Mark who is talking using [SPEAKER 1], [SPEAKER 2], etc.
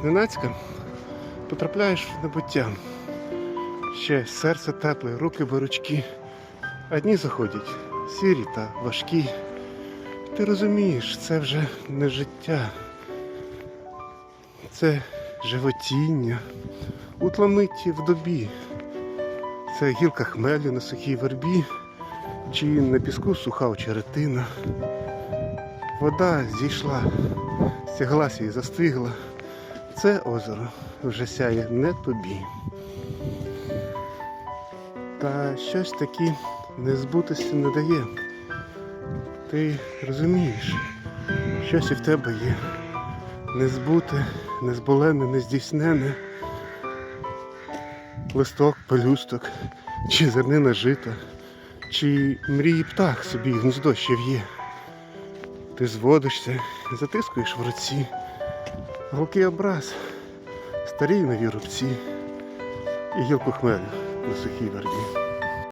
[SPEAKER 1] Зненацька потрапляєш в небуття. Ще серце тепле, руки борочки. А дні заходять сірі та важкі. Ти розумієш, це вже не життя. Це животіння у тламиті в добі. Це гілка хмелю на сухій вербі, чи на піску суха очеретина. Вода зійшла, стяглася і застигла. Це озеро вже сяє не тобі. Та щось таки не збутися не дає. Ти розумієш, щось і в тебе є. Незбуте, незболене, нездійснене. Листок, пелюсток, чи зернина жита, чи мрії птах собі гніздо ще в'є. Ти зводишся, затискуєш в руці, гулкий образ, старі нові рубці і гілку хмелю на сухій вербі.